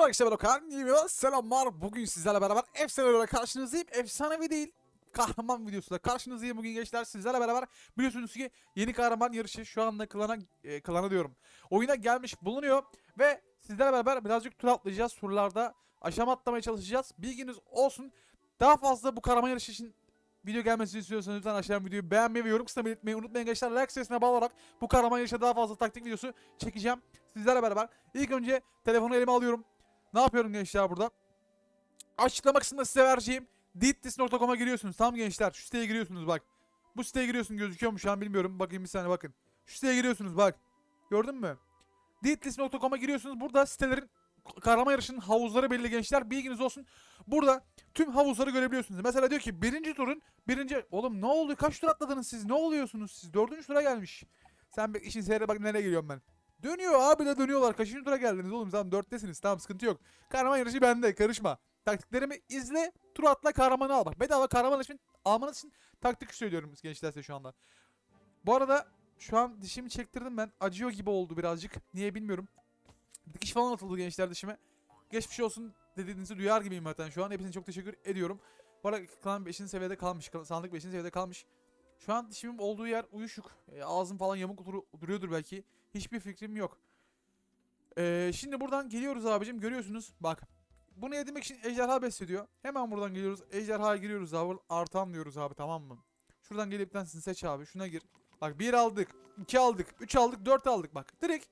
Merhaba arkadaşlar ben Okan. İyi bir selamlar. Bugün sizlerle beraber efsanelerle karşınızdayım. Efsanevi değil. Kahraman videosuyla karşınızdayım bugün gençler sizlerle beraber biliyorsunuz ki yeni kahraman yarışı şu anda klana, e, klana diyorum oyuna gelmiş bulunuyor ve sizlerle beraber birazcık tur atlayacağız turlarda aşama atlamaya çalışacağız bilginiz olsun daha fazla bu kahraman yarışı için video gelmesini istiyorsanız lütfen aşağıdan videoyu beğenmeyi ve yorum kısmına belirtmeyi unutmayın gençler like sayısına bağlı olarak bu kahraman yarışa daha fazla taktik videosu çekeceğim sizlerle beraber İlk önce telefonu elime alıyorum ne yapıyorum gençler burada? Açıklama kısmında size vereceğim dittis.com'a giriyorsunuz. Tamam gençler şu siteye giriyorsunuz bak. Bu siteye giriyorsun gözüküyor mu şu an bilmiyorum. Bakayım bir saniye bakın. Şu siteye giriyorsunuz bak. Gördün mü? dittis.com'a giriyorsunuz. Burada sitelerin kahraman yarışının havuzları belli gençler. Bilginiz olsun. Burada tüm havuzları görebiliyorsunuz. Mesela diyor ki birinci turun birinci... Oğlum ne oldu? Kaç tur atladınız siz? Ne oluyorsunuz siz? Dördüncü tura gelmiş. Sen işin seyre bak nereye geliyorum ben. Dönüyor abi de dönüyorlar. Kaçıncı tura geldiniz oğlum? Tamam dörttesiniz. Tamam sıkıntı yok. Kahraman yarışı bende. Karışma. Taktiklerimi izle. Tur atla kahramanı al. Bak bedava kahraman için almanız için taktik söylüyorum gençler size şu anda. Bu arada şu an dişimi çektirdim ben. Acıyor gibi oldu birazcık. Niye bilmiyorum. Dikiş falan atıldı gençler dişime. Geçmiş olsun dediğinizi duyar gibiyim zaten şu an. Hepinize çok teşekkür ediyorum. Bu arada klan 5. seviyede kalmış. Sandık 5. seviyede kalmış. Şu an dişimin olduğu yer uyuşuk. E, ağzım falan yamuk dur- duruyordur belki. Hiçbir fikrim yok. Ee, şimdi buradan geliyoruz abicim. Görüyorsunuz. Bak. Bunu yedirmek için ejderha beslediyor. Hemen buradan geliyoruz. Ejderhaya giriyoruz abi. Artan diyoruz abi tamam mı? Şuradan gelip tanesini seç abi. Şuna gir. Bak 1 aldık. 2 aldık. 3 aldık. 4 aldık bak. Direkt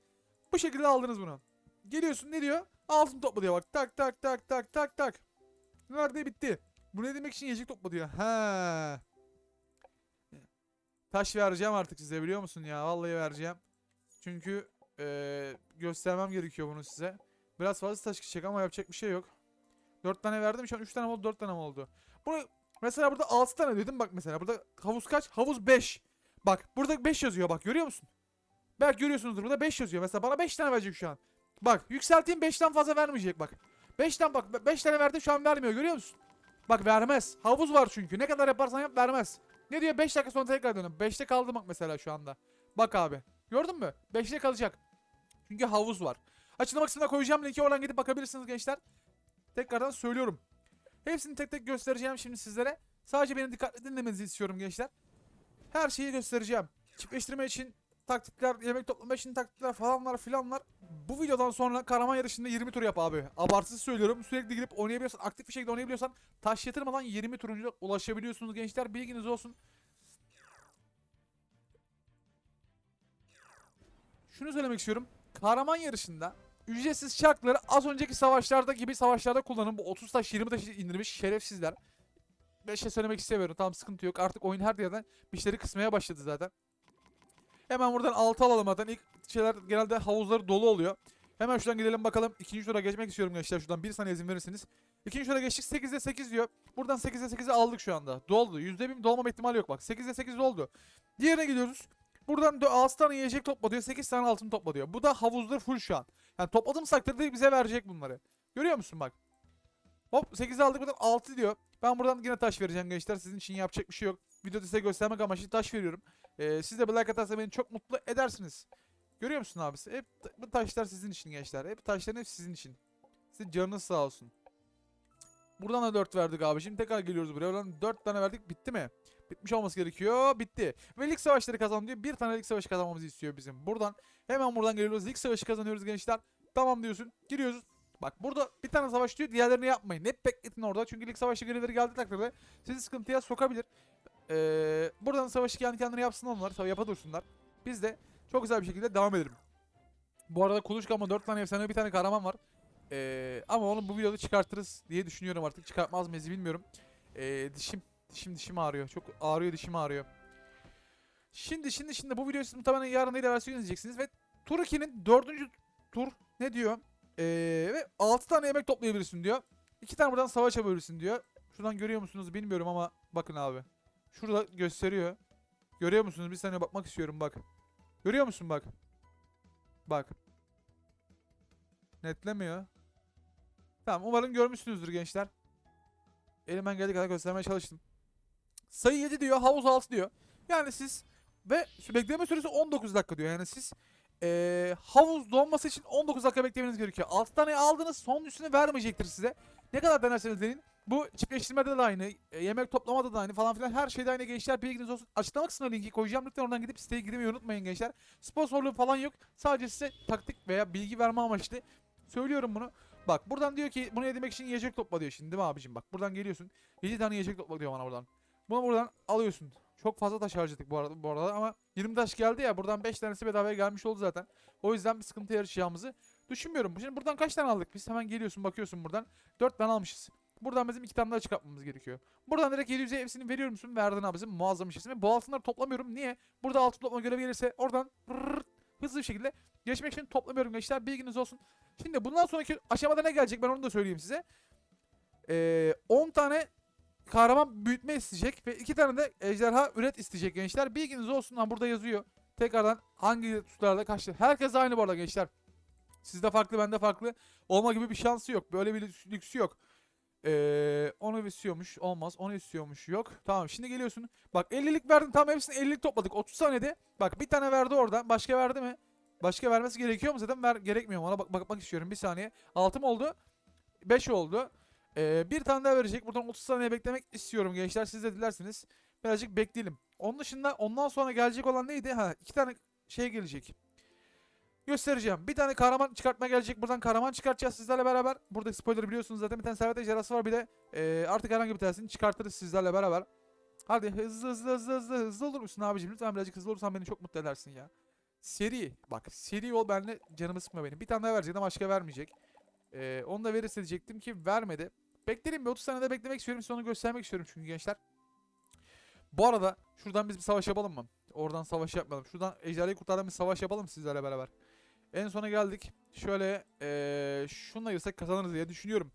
bu şekilde aldınız bunu. Geliyorsun ne diyor? Altın topla diyor bak. Tak tak tak tak tak tak. Nerede bitti? Bunu yedirmek için yiyecek topla diyor. He. Taş vereceğim artık size biliyor musun ya? Vallahi vereceğim. Çünkü eee, göstermem gerekiyor bunu size. Biraz fazla taş gidecek ama yapacak bir şey yok. 4 tane verdim şu an 3 tane oldu 4 tane oldu? Bunu mesela burada 6 tane dedim bak mesela burada havuz kaç? Havuz 5. Bak burada 5 yazıyor bak görüyor musun? Belki görüyorsunuzdur burada 5 yazıyor. Mesela bana 5 tane verecek şu an. Bak yükselteyim 5'ten fazla vermeyecek bak. 5'ten bak 5 tane verdi şu an vermiyor görüyor musun? Bak vermez. Havuz var çünkü. Ne kadar yaparsan yap vermez. Ne diyor 5 dakika sonra tekrar dönüyorum. 5'te kaldım bak mesela şu anda. Bak abi. Gördün mü? 5'te kalacak. Çünkü havuz var. Açıklama kısmına koyacağım linki oradan gidip bakabilirsiniz gençler. Tekrardan söylüyorum. Hepsini tek tek göstereceğim şimdi sizlere. Sadece beni dikkatli dinlemenizi istiyorum gençler. Her şeyi göstereceğim. Çiftleştirme için taktikler, yemek toplama için taktikler falanlar filanlar. Bu videodan sonra kahraman yarışında 20 tur yap abi. Abartısız söylüyorum. Sürekli girip oynayabiliyorsan, aktif bir şekilde oynayabiliyorsan taş yatırmadan 20 turuncu ulaşabiliyorsunuz gençler. Bilginiz olsun. Şunu söylemek istiyorum. Kahraman yarışında ücretsiz çarkları az önceki savaşlarda gibi savaşlarda kullanın. Bu 30 taş 20 taş indirmiş şerefsizler. Bir şey söylemek istemiyorum. Tamam sıkıntı yok. Artık oyun her yerden bir şeyleri kısmaya başladı zaten. Hemen buradan 6 alalım zaten. İlk şeyler genelde havuzları dolu oluyor. Hemen şuradan gidelim bakalım. İkinci tura geçmek istiyorum gençler. Şuradan bir saniye izin verirsiniz. İkinci tura geçtik. 8'de 8 diyor. Buradan 8'de 8'i aldık şu anda. Doldu. %1 dolmama ihtimali yok bak. 8'de 8 doldu. Diğerine gidiyoruz. Buradan 6 tane yiyecek topla diyor. 8 tane altın topla diyor. Bu da havuzda full şu an. Yani topladığımız takdirde bize verecek bunları. Görüyor musun bak. Hop 8'i aldık buradan 6 diyor. Ben buradan yine taş vereceğim gençler. Sizin için yapacak bir şey yok. Videoda size göstermek amaçlı taş veriyorum. Ee, siz de bir like atarsa beni çok mutlu edersiniz. Görüyor musun abisi? Hep bu taşlar sizin için gençler. Hep taşların hep sizin için. Sizin canınız sağ olsun. Buradan da 4 verdik abi. Şimdi tekrar geliyoruz buraya. Buradan 4 tane verdik. Bitti mi? Bitmiş olması gerekiyor. Bitti. Ve lig savaşları kazan diyor. Bir tane lig savaşı kazanmamızı istiyor bizim. Buradan hemen buradan geliyoruz. Lig savaşı kazanıyoruz gençler. Tamam diyorsun. Giriyoruz. Bak burada bir tane savaş diyor. Diğerlerini yapmayın. Hep bekletin orada. Çünkü lig savaşı görevleri geldiği takdirde sizi sıkıntıya sokabilir. Ee, buradan savaşı kendi kendine yapsın onlar. Tabii yapa dursunlar. Biz de çok güzel bir şekilde devam edelim. Bu arada Kuluçkama 4 tane efsane bir tane kahraman var. Ee, ama onu bu videoda çıkartırız diye düşünüyorum artık. Çıkartmaz mıyız bilmiyorum. Ee, dişim, dişim dişim ağrıyor. Çok ağrıyor dişim ağrıyor. Şimdi şimdi şimdi bu videoyu siz muhtemelen yarın değil versiyon izleyeceksiniz ve Tur 2'nin 4. tur ne diyor? Ee, ve 6 tane yemek toplayabilirsin diyor. 2 tane buradan savaş yapabilirsin diyor. Şuradan görüyor musunuz bilmiyorum ama bakın abi. Şurada gösteriyor. Görüyor musunuz? Bir saniye bakmak istiyorum bak. Görüyor musun bak. Bak. Netlemiyor. Tamam umarım görmüşsünüzdür gençler. Elimden geldiği kadar göstermeye çalıştım. Sayı 7 diyor, havuz 6 diyor. Yani siz ve bekleme süresi 19 dakika diyor. Yani siz Ee, havuz donması için 19 dakika beklemeniz gerekiyor. 6 tane aldınız son üstünü vermeyecektir size. Ne kadar denerseniz deneyin. Bu çiftleştirmede de aynı, e, yemek toplamada da aynı falan filan her şeyde aynı gençler bilginiz olsun. Açıklama kısmına linki koyacağım. Lütfen oradan gidip siteye girmeyi unutmayın gençler. Sponsorluğu falan yok. Sadece size taktik veya bilgi verme amaçlı söylüyorum bunu. Bak buradan diyor ki bunu yedirmek için yiyecek topla diyor şimdi değil mi abicim? Bak buradan geliyorsun. 7 tane yiyecek topla diyor bana buradan. Bunu buradan alıyorsun. Çok fazla taş harcadık bu arada, bu arada ama 20 taş geldi ya buradan 5 tanesi bedavaya gelmiş oldu zaten. O yüzden bir sıkıntı yarışacağımızı düşünmüyorum. Şimdi buradan kaç tane aldık biz? Hemen geliyorsun bakıyorsun buradan. 4 tane almışız. Buradan bizim 2 tane daha çıkartmamız gerekiyor. Buradan direkt 700'e hepsini veriyor musun? Verdin abicim. Muazzam işlesin. Bu altınları toplamıyorum. Niye? Burada altın toplama görevi gelirse oradan rrrr hızlı bir şekilde geçmek için toplamıyorum gençler. Bilginiz olsun. Şimdi bundan sonraki aşamada ne gelecek ben onu da söyleyeyim size. Ee, 10 tane kahraman büyütme isteyecek ve 2 tane de ejderha üret isteyecek gençler. Bilginiz olsun. Ha burada yazıyor. Tekrardan hangi tutarlarda kaçtı. Herkes aynı bu arada gençler. Sizde farklı bende farklı. Olma gibi bir şansı yok. Böyle bir lüks- lüksü yok. Ee, onu istiyormuş. Olmaz. Onu istiyormuş. Yok. Tamam şimdi geliyorsun. Bak 50'lik verdin. Tamam hepsini 50'lik topladık. 30 saniyede. Bak bir tane verdi orada. Başka verdi mi? Başka vermesi gerekiyor mu zaten? Ver, gerekmiyor mu? Ona bak, bakmak istiyorum. Bir saniye. 6 mı oldu? 5 oldu. Ee, bir tane daha verecek. Buradan 30 saniye beklemek istiyorum gençler. Siz de dilerseniz. Birazcık bekleyelim. Onun dışında ondan sonra gelecek olan neydi? Ha iki tane şey gelecek. Göstereceğim. Bir tane kahraman çıkartma gelecek. Buradan kahraman çıkartacağız sizlerle beraber. Burada spoiler biliyorsunuz zaten. Bir tane servet ejderhası var. Bir de e, artık herhangi bir tanesini çıkartırız sizlerle beraber. Hadi hızlı hızlı hızlı hızlı hızlı olur musun abicim? Lütfen birazcık hızlı olursan beni çok mutlu edersin ya. Seri. Bak seri ol benimle canımı sıkma benim. Bir tane daha verecek ama başka vermeyecek. E, onu da verirse diyecektim ki vermedi. Beklerim bir 30 sene de beklemek istiyorum. Size onu göstermek istiyorum çünkü gençler. Bu arada şuradan biz bir savaş yapalım mı? Oradan savaş yapmayalım. Şuradan ejderhayı kurtaran bir savaş yapalım sizlerle beraber. En sona geldik. Şöyle eee şununla girsek kazanırız diye düşünüyorum.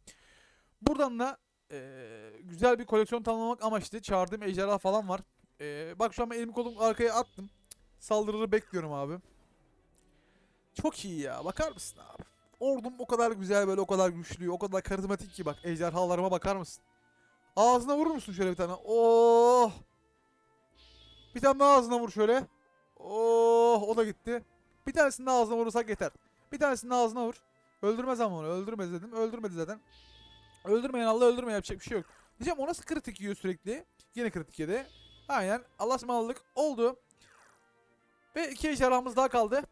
Buradan da eee, güzel bir koleksiyon tamamlamak amaçlı çağırdığım ejderha falan var. Eee, bak şu an elimi kolumu arkaya attım. Saldırıları bekliyorum abi. Çok iyi ya. Bakar mısın abi? Ordum o kadar güzel böyle o kadar güçlü, o kadar karizmatik ki bak ejderhalarıma bakar mısın? Ağzına vurur musun şöyle bir tane? Oh! Bir tane daha ağzına vur şöyle. Oh! O da gitti. Bir tanesini daha ağzına vurursak yeter. Bir tanesini daha ağzına vur. Öldürmez ama onu. Öldürmez dedim. Öldürmedi zaten. Öldürmeyen Allah öldürme yapacak bir şey yok. Diyeceğim o nasıl kritik yiyor sürekli? Yine kritik yedi. Aynen. Allah ısmarladık. Oldu. Ve iki ejderhamız daha kaldı.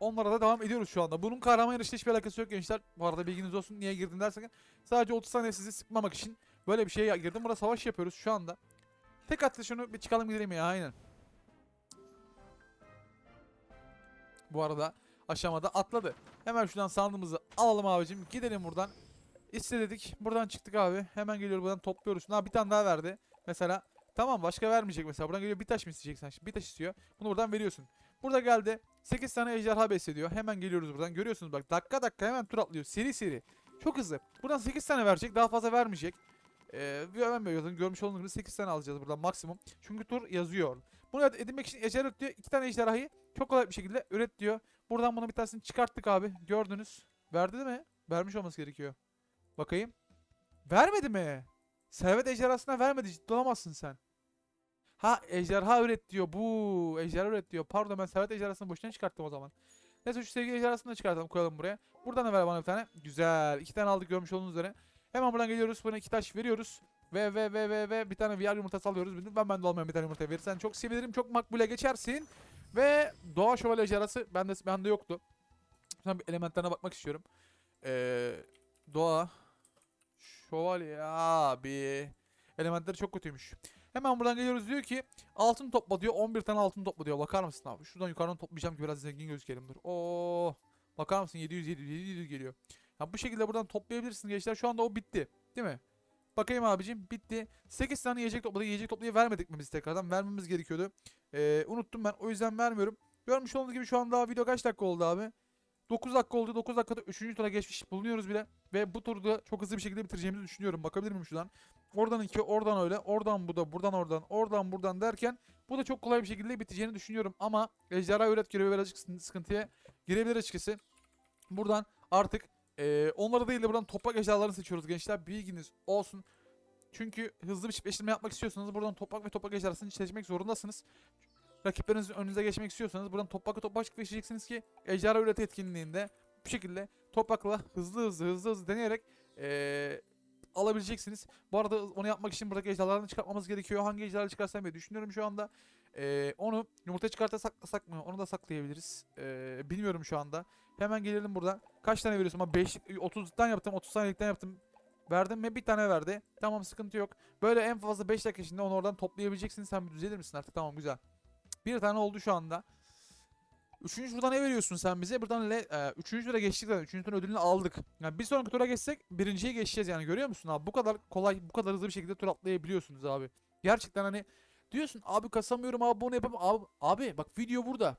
Onlara da devam ediyoruz şu anda. Bunun kahraman yarışıyla hiçbir alakası yok gençler. Bu arada bilginiz olsun. Niye girdim derseniz. Sadece 30 saniye sizi sıkmamak için böyle bir şeye girdim. Burada savaş yapıyoruz şu anda. Tek atlı şunu bir çıkalım gidelim ya aynen. Bu arada aşamada atladı. Hemen şuradan sandığımızı alalım abicim. Gidelim buradan. İstedik. Buradan çıktık abi. Hemen geliyor buradan topluyoruz. Ha bir tane daha verdi. Mesela tamam başka vermeyecek mesela. Buradan geliyor bir taş mı isteyeceksen? Şimdi bir taş istiyor. Bunu buradan veriyorsun. Burada geldi. 8 tane ejderha beslediyor. Hemen geliyoruz buradan. Görüyorsunuz bak dakika dakika hemen tur atlıyor. Seri seri. Çok hızlı. Buradan 8 tane verecek. Daha fazla vermeyecek. Ee, vermiyor. Görmüş olduğunuz gibi 8 tane alacağız buradan maksimum. Çünkü tur yazıyor. Bunu edinmek için ejderha diyor. 2 tane ejderhayı çok kolay bir şekilde üret diyor. Buradan bunu bir tanesini çıkarttık abi. Gördünüz. Verdi değil mi? Vermiş olması gerekiyor. Bakayım. Vermedi mi? Servet ejderhasına vermedi. Ciddi olamazsın sen. Ha ejderha üret diyor. Bu ejderha üret diyor. Pardon ben servet ejderhasını boşuna çıkarttım o zaman. Neyse şu sevgili ejderhasını da çıkartalım koyalım buraya. Buradan da ver bana bir tane. Güzel. İki tane aldık görmüş olduğunuz üzere. Hemen buradan geliyoruz. Buna iki taş veriyoruz. Ve ve ve ve ve bir tane VR yumurtası alıyoruz. Ben ben de olmayan bir tane yumurta verirsen çok sevinirim. Çok makbule geçersin. Ve doğa şövalye ejderhası bende, bende yoktu. Şimdi bir elementlerine bakmak istiyorum. Ee, doğa şövalye abi. Elementleri çok kötüymüş. Hemen buradan geliyoruz diyor ki altın topla diyor. 11 tane altın topla diyor. Bakar mısın abi? Şuradan yukarıdan toplayacağım ki biraz zengin gözükelim dur. Oo. Bakar mısın 700 700 700 geliyor. Ya bu şekilde buradan toplayabilirsiniz gençler. Şu anda o bitti. Değil mi? Bakayım abicim bitti. 8 tane yiyecek topladık. Yiyecek toplayı vermedik mi biz tekrardan? Vermemiz gerekiyordu. Ee, unuttum ben. O yüzden vermiyorum. Görmüş olduğunuz gibi şu an daha video kaç dakika oldu abi? 9 dakika oldu. 9 dakikada 3. tura geçmiş bulunuyoruz bile. Ve bu turda çok hızlı bir şekilde bitireceğimizi düşünüyorum. Bakabilir miyim şuradan? Oradan iki, oradan öyle. Oradan bu da, buradan oradan, oradan buradan derken bu da çok kolay bir şekilde biteceğini düşünüyorum. Ama ejderha üret görevi birazcık sıkıntıya girebilir açıkçası. Buradan artık eee onları değil de buradan toprak ejderhalarını seçiyoruz gençler. Bilginiz olsun. Çünkü hızlı bir çiftleştirme yapmak istiyorsanız buradan toprak ve toprak ejderhasını seçmek zorundasınız. rakiplerinizin önünüze geçmek istiyorsanız buradan toprakla toprak geçeceksiniz ki ejderha üreti etkinliğinde bu şekilde toprakla hızlı hızlı hızlı hızlı deneyerek eee, alabileceksiniz. Bu arada onu yapmak için buradaki ejderhalarını çıkartmamız gerekiyor. Hangi ejderhaları çıkarsam diye düşünüyorum şu anda. Eee, onu yumurta çıkarta saklasak mı? Onu da saklayabiliriz. Eee, bilmiyorum şu anda. Hemen gelelim buradan. Kaç tane veriyorsun? Ama 5 30'dan yaptım, 30 tanelikten yaptım. Verdim mi? Bir tane verdi. Tamam sıkıntı yok. Böyle en fazla 5 dakika içinde onu oradan toplayabileceksin. Sen bir düzelir misin artık? Tamam güzel. Bir tane oldu şu anda. Üçüncü turda ne veriyorsun sen bize? Buradan le, e, üçüncü tura geçtik zaten. Üçüncü turun ödülünü aldık. Yani bir sonraki tura geçsek birinciye geçeceğiz yani. Görüyor musun abi? Bu kadar kolay, bu kadar hızlı bir şekilde tur atlayabiliyorsunuz abi. Gerçekten hani diyorsun abi kasamıyorum abi bunu yapamam. Abi, abi bak video burada.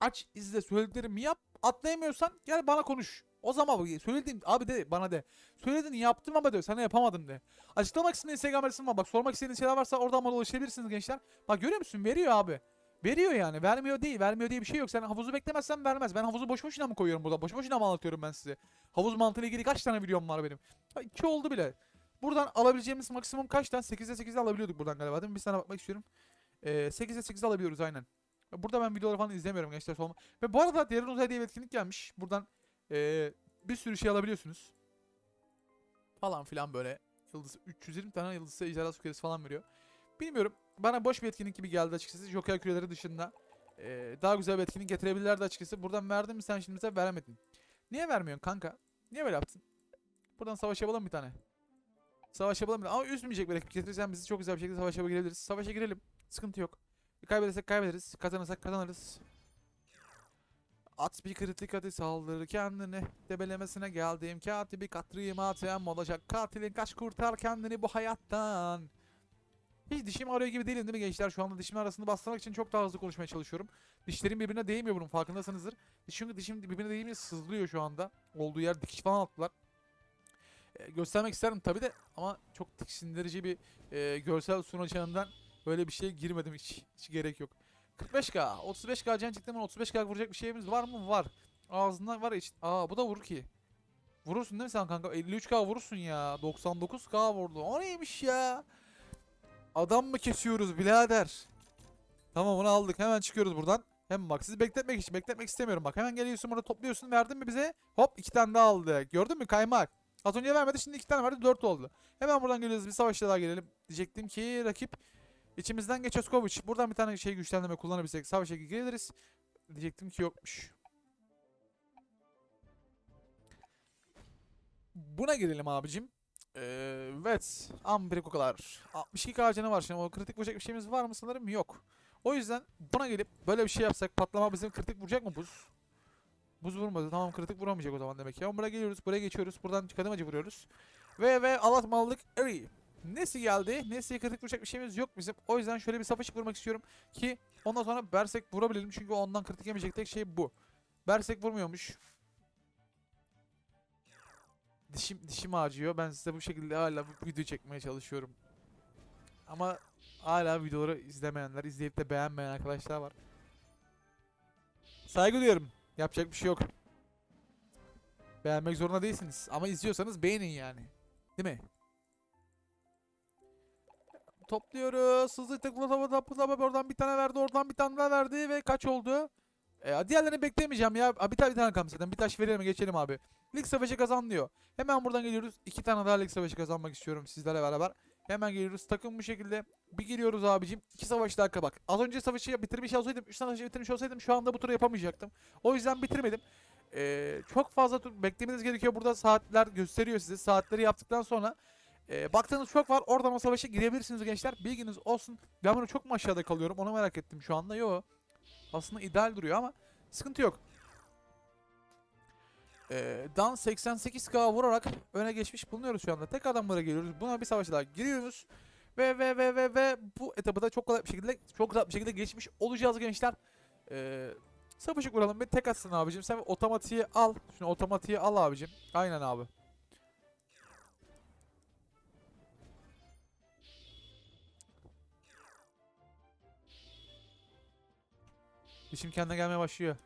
Aç izle söylediklerimi yap. Atlayamıyorsan gel bana konuş. O zaman bak, söylediğim abi de bana de. Söylediğini yaptım ama de sana yapamadım de. Açıklamak istediğin Instagram adresim var. Bak sormak istediğiniz şeyler varsa oradan bana ulaşabilirsiniz gençler. Bak görüyor musun? Veriyor abi. Veriyor yani. Vermiyor değil. Vermiyor diye bir şey yok. Sen havuzu beklemezsen vermez. Ben havuzu boş boşuna mı koyuyorum burada? Boş boşuna mı anlatıyorum ben size? Havuz mantığıyla ilgili kaç tane videom var benim? Ha, iki oldu bile. Buradan alabileceğimiz maksimum kaç tane? 8'de 8'de alabiliyorduk buradan galiba değil mi? Bir sana bakmak istiyorum. Ee, 8'de 8'de alabiliyoruz aynen. Burada ben videoları falan izlemiyorum gençler solma. Ve bu arada Derin Uzay diye bir etkinlik gelmiş. Buradan ee, bir sürü şey alabiliyorsunuz. Falan filan böyle. Yıldız 320 tane yıldızı ejderha sukiyesi falan veriyor. Bilmiyorum. Bana boş bir etkinlik gibi geldi açıkçası. Joker küreleri dışında. Ee, daha güzel bir etkinlik getirebilirlerdi açıkçası. Buradan verdin mi sen şimdi bize veremedin. Niye vermiyorsun kanka? Niye böyle yaptın? Buradan savaş yapalım bir tane. Savaş yapalım bir tane. Ama üzmeyecek bir rakip getirirsen bizi çok güzel bir şekilde savaşa girebiliriz. Savaşa girelim. Sıkıntı yok. Kaybedersek kaybederiz. Kazanırsak kazanırız. At bir kritik atı saldır kendini Debelemesine geldim Katibi katriyim atım olacak Katilin kaç kurtar kendini bu hayattan Hiç dişim ağrıyor gibi değilim değil mi gençler? Şu anda dişimin arasını bastırmak için çok daha hızlı konuşmaya çalışıyorum. Dişlerim birbirine değmiyor bunun farkındasınızdır. Dişim, dişim birbirine değmiyor sızlıyor şu anda. Olduğu yer dikiş falan attılar. Ee, göstermek isterim tabi de ama çok tiksindirici bir e, görsel sunacağından böyle bir şeye girmedim hiç. Hiç gerek yok. 45k, 35k can çıktı mı 35k vuracak bir şeyimiz var mı? Var. Ağzından var hiç. Aa bu da vurur ki. Vurursun değil mi sen kanka? 53k vurursun ya. 99k vurdu. O neymiş ya? Adam mı kesiyoruz birader? Tamam onu aldık. Hemen çıkıyoruz buradan. Hem bak sizi bekletmek için bekletmek istemiyorum bak. Hemen geliyorsun burada topluyorsun verdin mi bize? Hop iki tane daha aldı. Gördün mü kaymak? Az önce vermedi şimdi iki tane verdi dört oldu. Hemen buradan geliyoruz bir savaşta daha gelelim. Diyecektim ki rakip İçimizden geç Oskovic. Buradan bir tane şey güçlendirme kullanabilsek savaşa gireriz. Diyecektim ki yokmuş. Buna girelim abicim. Ee, evet. Kadar. 62 ağacını var şimdi. O kritik vuracak bir şeyimiz var mı sanırım? Yok. O yüzden buna gelip böyle bir şey yapsak patlama bizim kritik vuracak mı buz? Buz vurmadı. Tamam kritik vuramayacak o zaman demek. Ama buraya geliyoruz. Buraya geçiyoruz. Buradan kademacı vuruyoruz. Ve ve alatmalık Eri. Nesi geldi? Nesi'ye kritik vuracak bir şeyimiz yok bizim. O yüzden şöyle bir savaş vurmak istiyorum ki ondan sonra Bersek vurabilelim. Çünkü ondan kritik yemeyecek tek şey bu. Bersek vurmuyormuş. Dişim, dişim acıyor. Ben size bu şekilde hala bu video çekmeye çalışıyorum. Ama hala videoları izlemeyenler, izleyip de beğenmeyen arkadaşlar var. Saygı duyuyorum. Yapacak bir şey yok. Beğenmek zorunda değilsiniz. Ama izliyorsanız beğenin yani. Değil mi? Topluyoruz. Hızlı tıkla tapa tapa tapa oradan bir tane verdi oradan bir tane daha verdi ve kaç oldu? E, diğerlerini beklemeyeceğim ya. Abi, bir tane bir tane kalmış zaten. Bir taş verelim geçelim abi. Lig savaşı kazan diyor. Hemen buradan geliyoruz. İki tane daha lig savaşı kazanmak istiyorum sizlerle beraber. Hemen geliyoruz. Takım bu şekilde. Bir geliyoruz abicim. İki savaş dakika bak. Az önce savaşı bitirmiş olsaydım, üç savaşı bitirmiş olsaydım şu anda bu turu yapamayacaktım. O yüzden bitirmedim. Ee, çok fazla tur beklemeniz gerekiyor. Burada saatler gösteriyor size. Saatleri yaptıktan sonra e, baktığınız çok var. Oradan o savaşa girebilirsiniz gençler. Bilginiz olsun. Ben bunu çok mu aşağıda kalıyorum? Onu merak ettim şu anda. Yo. Aslında ideal duruyor ama sıkıntı yok. Ee, Dan 88k vurarak öne geçmiş bulunuyoruz şu anda. Tek adamlara geliyoruz. Buna bir savaşa daha giriyoruz. Ve ve ve ve ve bu etabı da çok kolay bir şekilde çok rahat bir şekilde geçmiş olacağız gençler. Ee, Sapışık vuralım bir tek atsın abicim. Sen otomatiği al. Şunu otomatiği al abicim. Aynen abi. İşim kendine gelmeye başlıyor.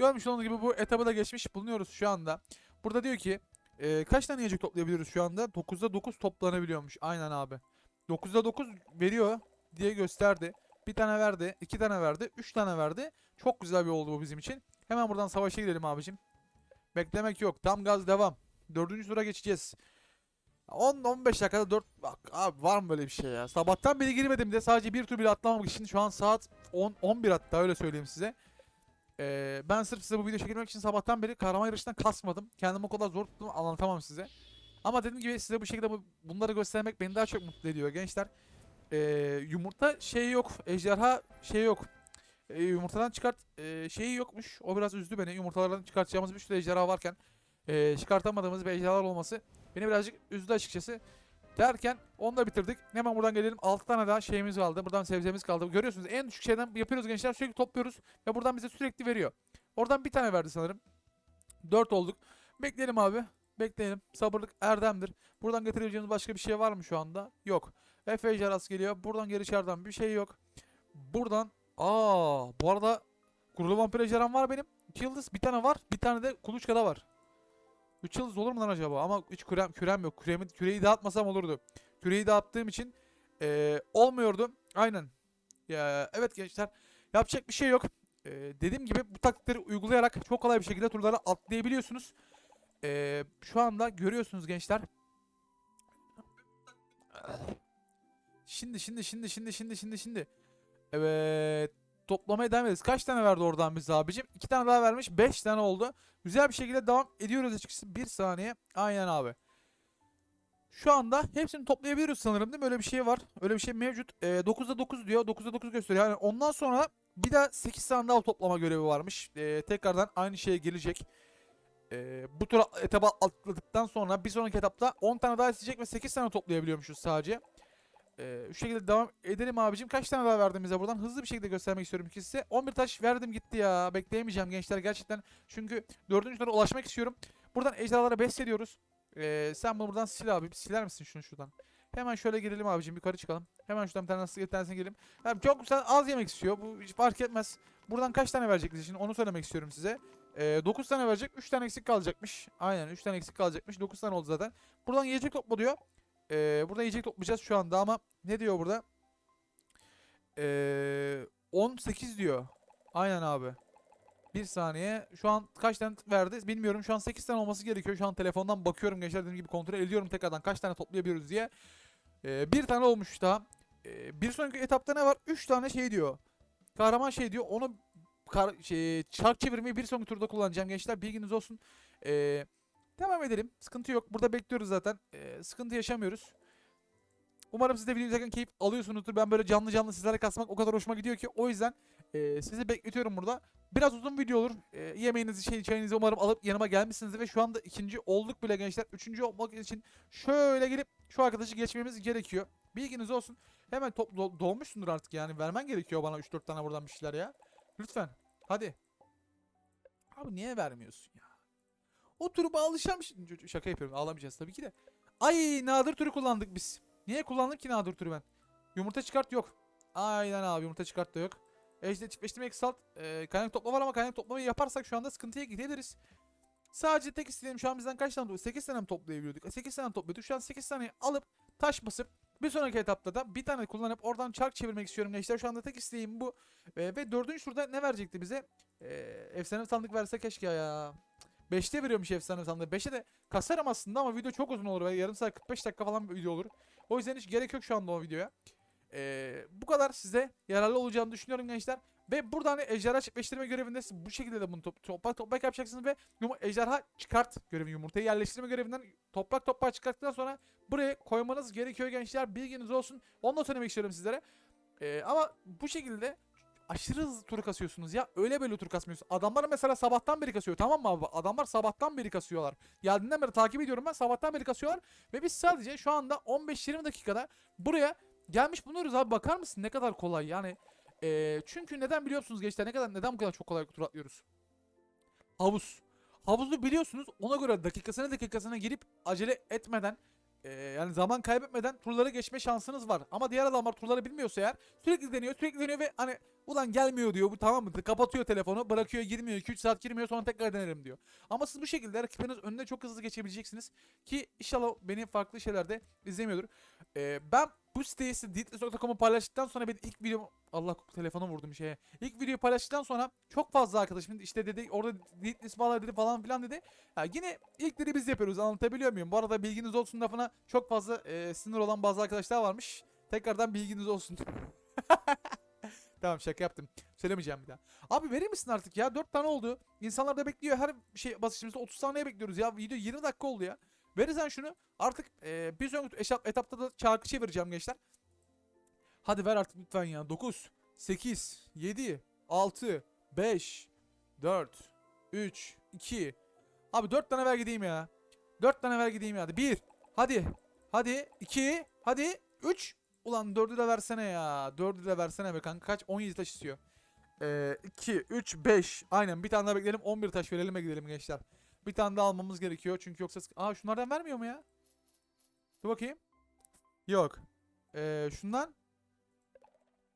Görmüş olduğunuz gibi bu etabı da geçmiş bulunuyoruz şu anda. Burada diyor ki e, kaç tane yiyecek toplayabiliyoruz şu anda? 9'da 9 toplanabiliyormuş. Aynen abi. 9'da 9 veriyor diye gösterdi. Bir tane verdi, iki tane verdi, üç tane verdi. Çok güzel bir oldu bu bizim için. Hemen buradan savaşa gidelim abicim. Beklemek yok. Tam gaz devam. Dördüncü tura geçeceğiz. 10-15 dakikada 4 bak abi var mı böyle bir şey ya? Sabahtan beri girmedim de sadece bir tur bile atlamamak için şu an saat 10 11 hatta öyle söyleyeyim size. Ee, ben sırf size bu video çekilmek için sabahtan beri kahraman yarışından kasmadım. Kendimi o kadar zor tuttum anlatamam size. Ama dediğim gibi size bu şekilde bu, bunları göstermek beni daha çok mutlu ediyor gençler. Ee, yumurta şey yok. Ejderha şey yok. Ee, yumurtadan çıkart e, şeyi yokmuş. O biraz üzdü beni. Yumurtalardan çıkartacağımız bir sürü ejderha varken e, çıkartamadığımız bir ejderhalar olması beni birazcık üzdü açıkçası. Derken onu da bitirdik. Hemen buradan gelelim. 6 tane daha şeyimiz kaldı. Buradan sebzemiz kaldı. Görüyorsunuz en düşük şeyden yapıyoruz gençler. Sürekli topluyoruz ve buradan bize sürekli veriyor. Oradan bir tane verdi sanırım. 4 olduk. Bekleyelim abi. Bekleyelim. Sabırlık erdemdir. Buradan getirebileceğimiz başka bir şey var mı şu anda? Yok. Efe Jaras geliyor. Buradan geri içeriden bir şey yok. Buradan aa bu arada kurulu vampir ejderham var benim. 2 yıldız bir tane var. Bir tane de kuluçkada var. 3 yıldız olur mu lan acaba? Ama hiç kürem, kürem yok. Küremi, küreyi dağıtmasam olurdu. Küreyi dağıttığım için eee, olmuyordu. Aynen. Ya, evet gençler. Yapacak bir şey yok. Eee, dediğim gibi bu taktikleri uygulayarak çok kolay bir şekilde turları atlayabiliyorsunuz. Eee, şu anda görüyorsunuz gençler. Şimdi şimdi şimdi şimdi şimdi şimdi şimdi. Evet. Toplamaya devam ederiz. Kaç tane verdi oradan bize abicim? İki tane daha vermiş. Beş tane oldu. Güzel bir şekilde devam ediyoruz açıkçası. Bir saniye. Aynen abi. Şu anda hepsini toplayabiliyoruz sanırım değil mi? Öyle bir şey var. Öyle bir şey mevcut. Ee, 9'da 9 diyor. 9'da 9 gösteriyor. Yani ondan sonra bir de 8 tane daha toplama görevi varmış. Ee, tekrardan aynı şeye gelecek. Ee, bu tur etaba atladıktan sonra bir sonraki etapta 10 tane daha isteyecek ve 8 tane toplayabiliyormuşuz sadece. Ee, şu şekilde devam edelim abicim. Kaç tane daha verdim bize buradan? Hızlı bir şekilde göstermek istiyorum ki size. 11 taş verdim gitti ya. Bekleyemeyeceğim gençler gerçekten. Çünkü 4. tura ulaşmak istiyorum. Buradan ejderhalara beslediyoruz. Ee, sen bunu buradan sil abi. Siler misin şunu şuradan? Hemen şöyle girelim abicim. Yukarı çıkalım. Hemen şuradan bir tane nasıl tanesine girelim. Yani çok güzel az yemek istiyor. Bu hiç fark etmez. Buradan kaç tane verecek bize şimdi onu söylemek istiyorum size. Ee, 9 tane verecek. 3 tane eksik kalacakmış. Aynen 3 tane eksik kalacakmış. 9 tane oldu zaten. Buradan yiyecek topla diyor. Ee, burada yiyecek toplayacağız şu anda ama ne diyor burada? Ee, 18 diyor. Aynen abi. Bir saniye. Şu an kaç tane verdi bilmiyorum. Şu an 8 tane olması gerekiyor. Şu an telefondan bakıyorum gençler dediğim gibi kontrol ediyorum tekrardan kaç tane toplayabiliyoruz diye. Ee, bir tane olmuş daha. Ee, bir sonraki etapta ne var? 3 tane şey diyor. Kahraman şey diyor. Onu kar, şey, çark çevirmeyi bir sonraki turda kullanacağım gençler. Bilginiz olsun. Ee, devam edelim. Sıkıntı yok. Burada bekliyoruz zaten. Ee, sıkıntı yaşamıyoruz. Umarım siz de video izlerken keyif alıyorsunuzdur. Ben böyle canlı canlı sizlerle kasmak o kadar hoşuma gidiyor ki. O yüzden e, sizi bekletiyorum burada. Biraz uzun video olur. E, yemeğinizi, şey, çayınızı umarım alıp yanıma gelmişsinizdir. Ve şu anda ikinci olduk bile gençler. Üçüncü olmak için şöyle gelip şu arkadaşı geçmemiz gerekiyor. Bilginiz olsun. Hemen top, do- dolmuşsundur artık yani. Vermen gerekiyor bana 3-4 tane buradan bir şeyler ya. Lütfen. Hadi. Abi niye vermiyorsun ya? O turu şimdi. Şaka yapıyorum. Ağlamayacağız tabii ki de. Ay nadir turu kullandık biz. Niye kullandık ki nadir turu ben? Yumurta çıkart yok. Aynen abi yumurta çıkart da yok. Ejder çiftleştirme eksalt. Ee, kaynak toplama var ama kaynak toplamayı yaparsak şu anda sıkıntıya gidebiliriz. Sadece tek istediğim şu an bizden kaç tane topluyor? 8 tane mi toplayabiliyorduk? 8 tane topluyorduk. Şu an 8 tane alıp taş basıp bir sonraki etapta da bir tane kullanıp oradan çark çevirmek istiyorum gençler. Şu anda tek isteğim bu. Ee, ve dördüncü turda ne verecekti bize? Ee, efsane sandık verse keşke ya. 5'te veriyormuş efsane sandığı. 5'e de kasarım aslında ama video çok uzun olur. ve Yarım saat 45 dakika falan bir video olur. O yüzden hiç gerek yok şu anda o videoya. Ee, bu kadar size yararlı olacağını düşünüyorum gençler. Ve buradan hani ejderha çiftleştirme görevinde siz bu şekilde de bunu top, toprak toprak yapacaksınız ve ejderha çıkart görevi yumurtayı yerleştirme görevinden toprak toprak çıkarttıktan sonra buraya koymanız gerekiyor gençler bilginiz olsun. Onu da söylemek istiyorum sizlere. Ee, ama bu şekilde aşırı hızlı tur kasıyorsunuz ya. Öyle böyle tur kasmıyorsunuz. Adamlar mesela sabahtan beri kasıyor tamam mı abi? Adamlar sabahtan beri kasıyorlar. Geldiğinden beri takip ediyorum ben sabahtan beri kasıyorlar. Ve biz sadece şu anda 15-20 dakikada buraya gelmiş bulunuyoruz abi. Bakar mısın ne kadar kolay yani. Ee, çünkü neden biliyor musunuz gençler ne kadar neden bu kadar çok kolay tur atlıyoruz? Havuz. Havuzu biliyorsunuz ona göre dakikasına dakikasına girip acele etmeden e, yani zaman kaybetmeden turları geçme şansınız var. Ama diğer adamlar turları bilmiyorsa eğer sürekli deniyor sürekli deniyor ve hani Ulan gelmiyor diyor bu tamam mı? Kapatıyor telefonu bırakıyor girmiyor 2-3 saat girmiyor sonra tekrar denerim diyor. Ama siz bu şekilde rakipleriniz önüne çok hızlı geçebileceksiniz. Ki inşallah beni farklı şeylerde izlemiyordur. Ee, ben bu siteyi size Dietlis.com'u paylaştıktan sonra benim ilk videom Allah telefona vurdum şeye. İlk videoyu paylaştıktan sonra çok fazla arkadaşım işte dedi orada Dietlis bağlar dedi falan filan dedi. Ya yine ilkleri biz yapıyoruz anlatabiliyor muyum? Bu arada bilginiz olsun lafına çok fazla e, sinir olan bazı arkadaşlar varmış. Tekrardan bilginiz olsun. tamam şaka yaptım. Söylemeyeceğim bir daha. Abi verir misin artık ya? 4 tane oldu. İnsanlar da bekliyor. Her şey basışımızda 30 saniye bekliyoruz ya. Video 20 dakika oldu ya. Verirsen şunu. Artık e, bir sonraki etapta da çarkı çevireceğim gençler. Hadi ver artık lütfen ya. 9, 8, 7, 6, 5, 4, 3, 2. Abi 4 tane ver gideyim ya. 4 tane ver gideyim ya. Hadi 1. Hadi. Hadi 2. Hadi 3. Ulan 4'ü de versene ya. 4'ü de versene be kanka. Kaç? 17 taş istiyor. Ee, 2, 3, 5. Aynen bir tane daha bekleyelim. 11 taş verelim ve gidelim gençler. Bir tane daha almamız gerekiyor. Çünkü yoksa... Aa şunlardan vermiyor mu ya? Dur bakayım. Yok. Ee, şundan.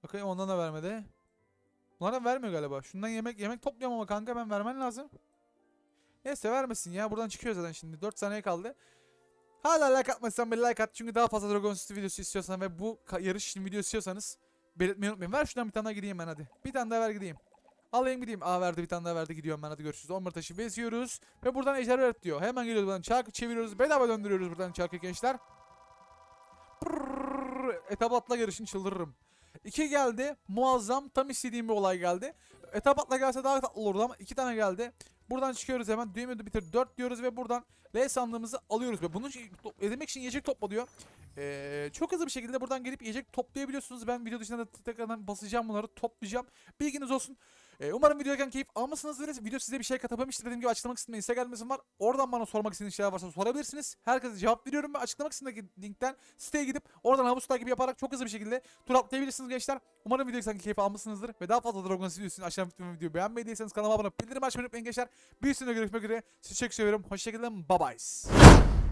Bakayım ondan da vermedi. Bunlardan vermiyor galiba. Şundan yemek yemek topluyorum ama kanka ben vermen lazım. Neyse vermesin ya. Buradan çıkıyor zaten şimdi. 4 saniye kaldı. Hala like atmazsan bir like at. Çünkü daha fazla Dragon City videosu istiyorsan ve bu yarış video istiyorsanız belirtmeyi unutmayın. Ver şuradan bir tane daha gideyim ben hadi. Bir tane daha ver gideyim. Alayım gideyim. Aa verdi bir tane daha verdi. Gidiyorum ben hadi görüşürüz. 11 taşı beziyoruz. Ve buradan ejder öğret diyor. Hemen geliyoruz buradan. Çarkı çeviriyoruz. Bedava döndürüyoruz buradan çarkı gençler. Etap atla yarışını çıldırırım. 2 geldi. Muazzam. Tam istediğim bir olay geldi. Etap atla gelse daha tatlı olurdu ama 2 tane geldi. Buradan çıkıyoruz hemen. Düğümü bitir 4 diyoruz ve buradan L sandığımızı alıyoruz. Ve bunu edinmek için yiyecek topla diyor. Ee, çok hızlı bir şekilde buradan gelip yiyecek toplayabiliyorsunuz. Ben video dışında da tekrardan basacağım bunları toplayacağım. Bilginiz olsun. Ee, umarım videodan keyif almışsınızdır. Video size bir şey katabilmiştir. Dediğim gibi açıklamak kısmında Instagram adresim var. Oradan bana sormak istediğiniz şeyler varsa sorabilirsiniz. Herkese cevap veriyorum ve açıklamak kısmındaki linkten siteye gidip oradan havuz takibi yaparak çok hızlı bir şekilde tur atlayabilirsiniz gençler. Umarım videodan keyif almışsınızdır. Ve daha fazla Dragon City aşağıdan lütfen videoyu beğenmeyi değilseniz kanalıma abone olup bildirim açmayı unutmayın gençler. Bir sonraki görüşmek üzere. Sizi çok seviyorum. Hoşçakalın. Bye bye.